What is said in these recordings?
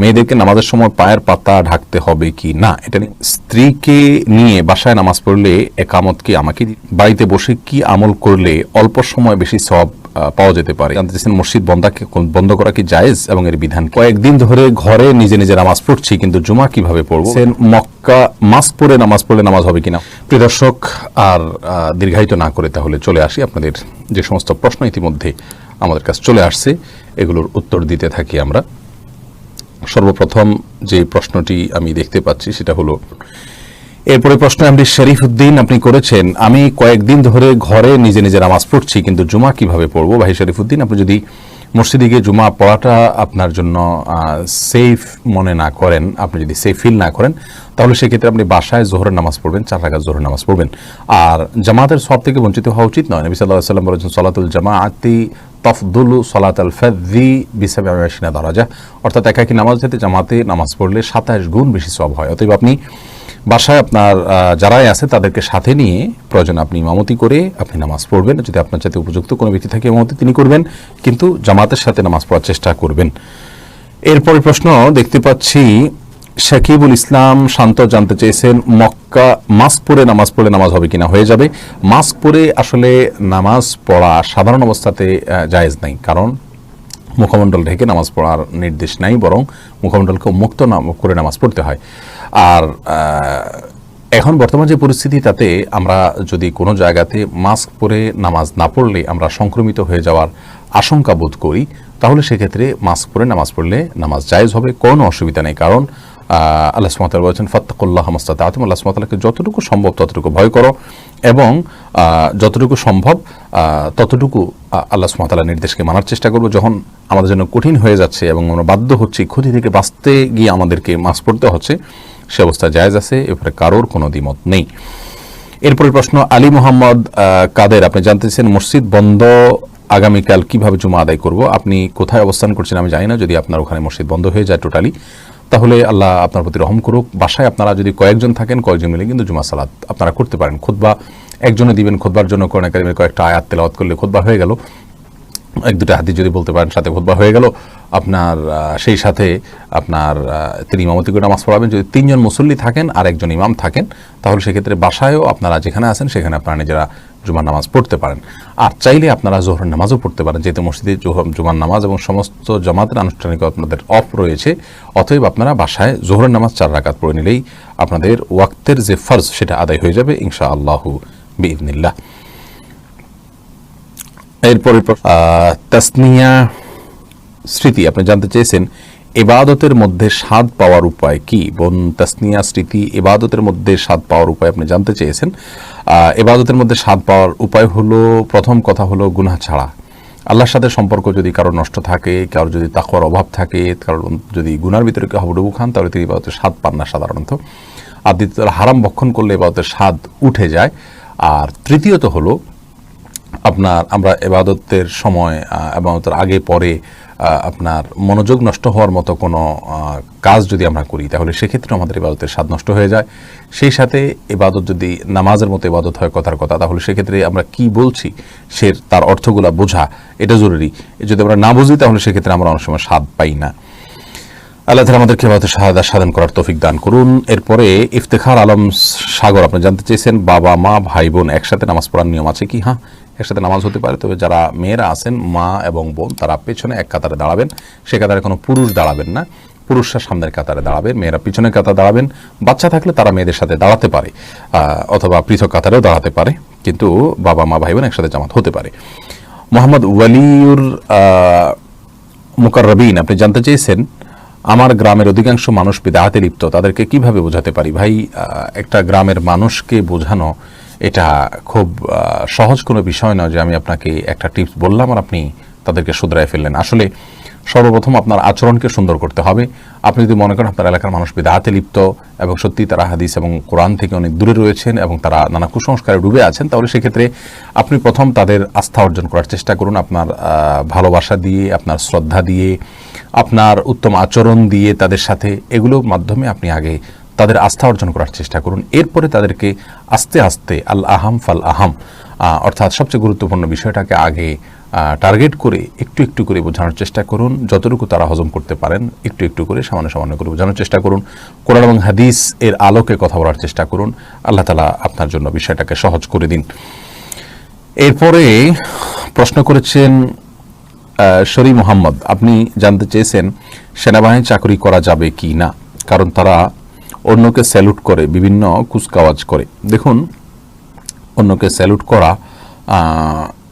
মেয়েদেরকে নামাজের সময় পায়ের পাতা ঢাকতে হবে কি না? এটা স্ত্রীকে নিয়ে বাসায় নামাজ পড়লে একামত কি আমাকে বাড়িতে বসে কি আমল করলে অল্প সময় বেশি সব পাওয়া যেতে পারে? জানতে চাইছেন মসজিদ বন্দাকে বন্ধ করা কি জায়েজ এবং এর বিধান কয়েকদিন ধরে ঘরে নিজে নিজে নামাজ পড়ছি কিন্তু জুমা কীভাবে পড়ব? মক্কা মাস্ক পরে নামাজ পড়লে নামাজ হবে কিনা? প্রিয় দর্শক আর দীর্ঘায়িত না করে তাহলে চলে আসি আপনাদের যে সমস্ত প্রশ্ন ইতিমধ্যে আমাদের কাছে চলে আসছে এগুলোর উত্তর দিতে থাকি আমরা। সর্বপ্রথম যে প্রশ্নটি আমি দেখতে পাচ্ছি সেটা হলো, এরপরে প্রশ্ন এমডি শরীফ উদ্দিন আপনি করেছেন, আমি কয়েকদিন ধরে ঘরে নিজে নিজে নামাজ পড়ছি, কিন্তু জুমা কীভাবে পড়ব? ভাই শরীফ উদ্দিন আপনি যদি মসজিদে গিয়ে জুমা পড়াটা আপনার জন্য সেফ মনে না করেন। আপনি যদি সেফ ফিল না করেন, তাহলে সেক্ষেত্রে আপনি বাসায় জোহরের নামাজ পড়বেন, চার রাখা জোহরের নামাজ পড়বেন। আর জামাতের সব থেকে বঞ্চিত হওয়া উচিত নয়। নবী সাল্লাহ সাল্লাম বলেছেন, সলাতুল জামাআতি তফদুলু সলাত আল ফি বিসাবে আশিনা দরাজা অর্থাৎ একাকি নামাজ যেতে জামাতে নামাজ পড়লে সাতাশ গুণ বেশি সব হয়। অতএব আপনি বাসায় আপনার যারাই আছে তাদেরকে সাথে নিয়ে প্রয়োজন আপনি ইমামতি করে আপনি নামাজ পড়বেন। যদি আপনার সাথে উপযুক্ত কোনো ব্যক্তি থাকে ইমামতি তিনি করবেন, কিন্তু জামাতের সাথে নামাজ পড়ার চেষ্টা করবেন। এরপরে প্রশ্ন দেখতে পাচ্ছি, শাকিবুল ইসলাম শান্ত জানতে চেয়েছেন, মক্কা মাস্ক পরে নামাজ পড়লে নামাজ হবে কিনা? হয়ে যাবে। মাস্ক পরে আসলে নামাজ পড়া সাধারণ অবস্থাতে জায়েজ নাই। কারণ মুখমণ্ডল ঢেকে নামাজ পড়ার নির্দেশ নাই, বরং মুখমণ্ডলকে মুক্ত নাম করে নামাজ পড়তে হয়। আর এখন বর্তমান যে পরিস্থিতি, তাতে আমরা যদি কোনো জায়গাতে মাস্ক পরে নামাজ না পড়লে আমরা সংক্রমিত হয়ে যাওয়ার আশঙ্কা বোধ করি, তাহলে সেক্ষেত্রে মাস্ক পরে নামাজ পড়লে নামাজ জায়জ হবে, কোনো অসুবিধা নেই। কারণ আল্লাহ সুমাতাল বলছেন, ফত্তাকুল্লাহ মাস্তাদ আতম আল্লাহ সুমাতালকে যতটুকু সম্ভব ততটুকু ভয় করো এবং যতটুকু সম্ভব ততটুকু আল্লাহ সুমাতালার নির্দেশকে মানার চেষ্টা করব। যখন আমাদের জন্য কঠিন হয়ে যাচ্ছে এবং আমরা বাধ্য হচ্ছি, ক্ষতি থেকে বাঁচতে গিয়ে আমাদেরকে মাস্ক পড়তে হচ্ছে, সে অবস্থা জায়েজ আছে এরপরে কারোর কোনো দ্বিমত নেই। এরপরে প্রশ্ন, আলী মোহাম্মদ কাদের? আপনি জানতেছেন মসজিদ বন্ধ আগামীকাল কীভাবে জুমা আদায় করব? আপনি কোথায় অবস্থান করছেন আমি জানি না, যদি আপনার ওখানে মসজিদ বন্ধ হয়ে যায় টোটালি। তাহলে আল্লাহ আপনার প্রতি রহম করুক। বাসায় আপনারা যদি কয়েকজন থাকেন, কয়েকজন মিলে কিন্তু জুমা সালাদ আপনারা করতে পারেন। খুতবা একজনে দিবেন, খুতবার জন্য কোরআন একাডেমির কয়েকটা আয়াত তেলাওয়াত করলে খুতবা হয়ে গেল। এক দুটা হাতি যদি বলতে পারেন, সাথে খুতবা হয়ে গেল। আপনার সেই সাথে আপনার তিনি ইমামতি করে নামাজ পড়াবেন। যদি তিনজন মুসল্লি থাকেন আর একজন ইমাম থাকেন, তাহলে সেক্ষেত্রে বাসায়ও আপনারা যেখানে আছেন, সেখানে আপনারা নিজেরা জুমার নামাজ পড়তে পারেন। আর চাইলে আপনারা জোহর নামাজও পড়তে পারেন, যেহেতু মসজিদে জুমার নামাজ এবং সমস্ত জামাতের আনুষ্ঠানিক আপনাদের অফ রয়েছে, অতএব আপনারা বাসায় জোহরের নামাজ চার রাকাত পড়ে নিলেই আপনাদের ওয়াক্তের যে ফরজ, সেটা আদায় হয়ে যাবে ইনশা আল্লাহু বিইদনিল্লাহ। এরপরে প্র- তাসনিয়া স্মৃতি আপনি জানতে চেয়েছেন এবাদতের মধ্যে স্বাদ পাওয়ার উপায় কি? বোন তাসনিয়া স্মৃতি এবাদতের মধ্যে স্বাদ পাওয়ার উপায় আপনি জানতে চেয়েছেন। এবাদতের মধ্যে স্বাদ পাওয়ার উপায় হলো, প্রথম কথা হলো গুনা ছাড়া। আল্লাহর সাথে সম্পর্ক যদি কারও নষ্ট থাকে কারোর যদি তাকওয়ার অভাব থাকে কারোর যদি গুনার ভিতরে কেউ হাবুডুবু খান, তাহলে তিনি এবাদতের স্বাদ পান না সাধারণত। আর দ্বিতীয়ত, হারাম ভক্ষণ করলে এবাদতের স্বাদ উঠে যায়। আর তৃতীয়ত হলো আপনার, আমরা এবাদতের সময় এবাদতের আগে, পরে আপনার মনোযোগ নষ্ট হওয়ার মতো কোনো কাজ যদি আমরা করি, তাহলে সেক্ষেত্রে আমাদের এবাদতের স্বাদ নষ্ট হয়ে যায়। সেই সাথে এবাদত যদি নামাজের মতো এবাদত হয়, কথার কথা, তাহলে সেক্ষেত্রে আমরা কি বলছি সে তার অর্থগুলা বোঝা, এটা জরুরি। যদি আমরা না বুঝি, তাহলে সেক্ষেত্রে আমরা অনেক সময় স্বাদ পাই না। আল্লাহ তালা আমাদেরকে এবাদত শাহাদা সাধন করার তৌফিক দান করুন। এরপরে ইফতেখার আলম সাগর, আপনি জানতে চেয়েছেন, বাবা, মা, ভাই, বোন একসাথে নামাজ পড়ার নিয়ম আছে কি? হ্যাঁ। একসাথে নামাজ হতে পারে। তবে যারা মেয়েরা আছেন মা এবং বোন তারা পেছনে এক কাতারে দাঁড়াবেন। সে কাতারে কোনো পুরুষ দাঁড়াবেন না। পুরুষরা সামনের কাতারে দাঁড়াবেন মেয়েরা পিছনের কাতারে দাঁড়াবেন। বাচ্চা থাকলে তারা মেয়েদের সাথে দাঁড়াতে পারে অথবা পৃথক কাতারেও দাঁড়াতে পারে। কিন্তু বাবা মা ভাই বোন একসাথে জামাত হতে পারে। মোহাম্মদ ওয়ালিউর আহ, মুকাররবিন আপনি জানতে চেয়েছেন আমার গ্রামের অধিকাংশ মানুষ বিদাহাতে লিপ্ত। তাদেরকে কীভাবে বোঝাতে পারি? ভাই একটা গ্রামের মানুষকে বোঝানো এটা খুব সহজ কোনো বিষয় নয় যে আমি আপনাকে একটা টিপস বললাম আর আপনি তাদেরকে শুধরায় ফেললেন। আসলে সর্বপ্রথম আপনার আচরণকে সুন্দর করতে হবে। আপনি যদি মনে করেন আপনার এলাকার মানুষ বিদাহাতে লিপ্ত এবং সত্যি তারা হাদিস এবং কোরআন থেকে অনেক দূরে রয়েছেন এবং তারা নানা কুসংস্কারে ডুবে আছেন, তাহলে সেক্ষেত্রে আপনি প্রথম তাদের আস্থা অর্জন করার চেষ্টা করুন, আপনার ভালোবাসা দিয়ে, আপনার শ্রদ্ধা দিয়ে, আপনার উত্তম আচরণ দিয়ে তাদের সাথে এগুলোর মাধ্যমে আপনি আগে তাদের আস্থা অর্জন করার চেষ্টা করুন। এরপরে তাদেরকে আস্তে আস্তে আল আহাম ফাল আহাম অর্থাৎ সবচেয়ে গুরুত্বপূর্ণ বিষয়টাকে আগে টার্গেট করে একটু একটু করে বোঝানোর চেষ্টা করুন। যতটুকু তারা হজম করতে পারেন, একটু একটু করে সামান্য সামান্য করে বোঝানোর চেষ্টা করুন। কোরআন এবং হাদিস এর আলোকে কথা বলার চেষ্টা করুন। আল্লাহ তালা আপনার জন্য বিষয়টাকে সহজ করে দিন। এরপরে প্রশ্ন করেছেন শরী মোহাম্মদ, আপনি জানতে চেয়েছেন, সেনাবাহিনী চাকরি করা যাবে কি না? কারণ তারা অন্যকে স্যালুট করে, বিভিন্ন কুচকাওয়াজ করে। দেখুন, অন্যকে স্যালুট করা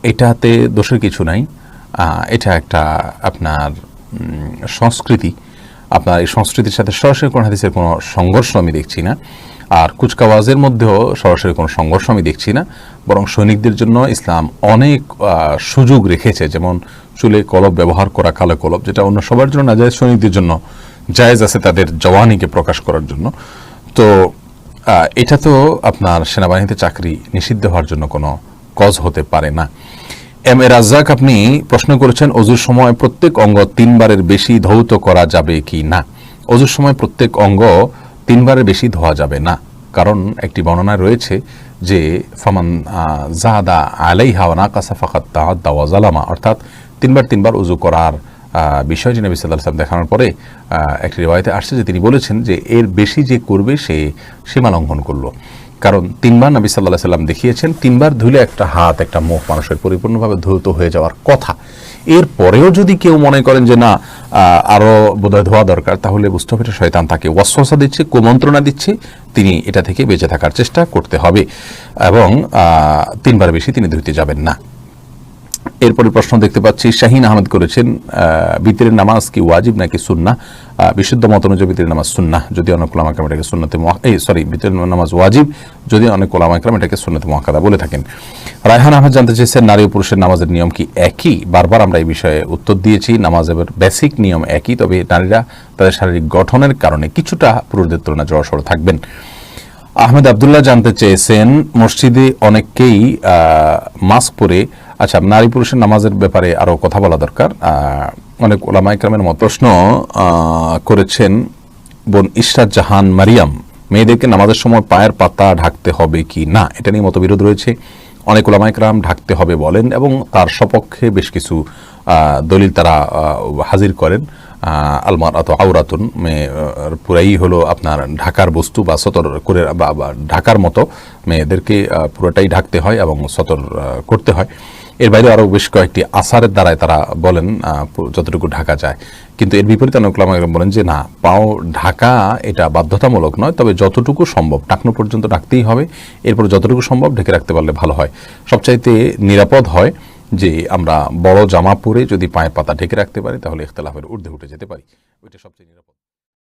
এটাতে দোষের কিছু নাই। এটা একটা আপনার সংস্কৃতি। আপনার এই সংস্কৃতির সাথে সরাসরি কোনো হাদিসের কোনো সংঘর্ষ আমি দেখছি না। আর কুচকাওয়াজের মধ্যেও সরাসরি কোনো সংঘর্ষ আমি দেখছি না। বরং সৈনিকদের জন্য ইসলাম অনেক সুযোগ রেখেছে। যেমন চুলে কলব ব্যবহার করা, কালো কলব, যেটা অন্য সবার জন্য না যায় সৈনিকদের জন্য জায়েজ আছে তাদের জওয়ানিকে প্রকাশ করার জন্য। তো এটা তো আপনার সেনাবাহিনীতে চাকরি নিষিদ্ধ হওয়ার জন্য কোনো কজ হতে পারে না। এম এ রাজ্জাক আপনি প্রশ্ন করেছেন অজুর সময় প্রত্যেক অঙ্গ তিনবারের বেশি ধৌত করা যাবে কি না? অজুর সময় প্রত্যেক অঙ্গ তিনবারের বেশি ধোয়া যাবে না। কারণ একটি বর্ণনায় রয়েছে যে ফামান আহ, জাদা আলাই হাওয়ানা কাসা ফাকাত তাহাদ্দা ওয়া জালামা অর্থাৎ তিনবার তিনবার উজু করার বিষয়টি নবী সাল্লাহ সাল্লাম দেখানোর পরে একটি রিওয়ায়তে আসছে যে তিনি বলেছেন যে এর বেশি যে করবে সে সীমা লঙ্ঘন করল। কারণ তিনবার নবী সাল্লাহ সাল্লাম দেখিয়েছেন তিনবার ধুলে একটা হাত একটা মুখ মানুষের পরিপূর্ণভাবে ধৌত হয়ে যাওয়ার কথা। এর পরেও যদি কেউ মনে করেন যে না আহ, আরও বোধহয় ধোয়া দরকার তাহলে বুঝতে হবে শয়তান তাকে ওয়াসওয়াসা দিচ্ছে কুমন্ত্রণা দিচ্ছে তিনি এটা থেকে বেঁচে থাকার চেষ্টা করতে হবে। এবং তিনবার বেশি তিনি ধুইতে যাবেন না। এরপরে প্রশ্ন দেখতে পাচ্ছি, শাহিন আহমেদ করেছেন বিতরের নামাজ কি ওয়াজিব নাকি সুন্না বিশুদ্ধ মত অনুযায়ী বিতরের নামাজ সুন্না যদি অনেক ওলামা একরাম এটাকে সুন্নতে এই সরি বিতরের নামাজ ওয়াজিব, যদি অনেক ওলামা একরাম এটাকে সুন্নতে মহাকাদা বলে থাকেন। রায়হান আহমেদ জানতে চেয়েছেন, নারী ও পুরুষের নামাজের নিয়ম কি একই? বারবার আমরা এই বিষয়ে উত্তর দিয়েছি, নামাজের বেসিক নিয়ম একই, তবে নারীরা তাদের শারীরিক গঠনের কারণে কিছুটা পুরুষদের তুলনায় জড়সড় থাকবেন। আহমেদ আবদুল্লাহ জানতে চেয়েছেন, মসজিদে অনেককেই মাস্ক পরে আচ্ছা নারী পুরুষের নামাজের ব্যাপারে আরও কথা বলা দরকার। অনেক ওলামা ইকরামের মত প্রশ্ন করেছেন, বোন ইশরাত জাহান মারিয়াম, মেয়েদেরকে নামাজের সময় পায়ের পাতা ঢাকতে হবে কি না? এটা নিয়ে মতবিরোধ রয়েছে। অনেক ওলামা ইকরাম ঢাকতে হবে বলেন, এবং তার সপক্ষে বেশ কিছু দলিল তারা হাজির করেন। আলমার অত আউরাতুন মেয়ে পুরাই হলো আপনার ঢাকার বস্তু বা সতর করে, বা ঢাকার মতো মেয়েদেরকে পুরোটাই ঢাকতে হয় এবং সতর করতে হয়। এর বাইরে আরও বেশ কয়েকটি আসারের দ্বারাই তারা বলেন যতটুকু ঢাকা যায়। কিন্তু এর বিপরীতে অনেক ওলামা বলেন যে, না, পাও ঢাকা এটা বাধ্যতামূলক নয়, তবে যতটুকু সম্ভব টাকনো পর্যন্ত ডাকতেই হবে। এরপর যতটুকু সম্ভব ঢেকে রাখতে পারলে ভালো হয়। সবচাইতে নিরাপদ হয় যে আমরা বড় জামা পরে যদি পায়ে পাতা ঢেকে রাখতে পারি, তাহলে ইখতলাফের ঊর্ধ্বে উঠে যেতে পারি। ওইটা সবচেয়ে নিরাপদ।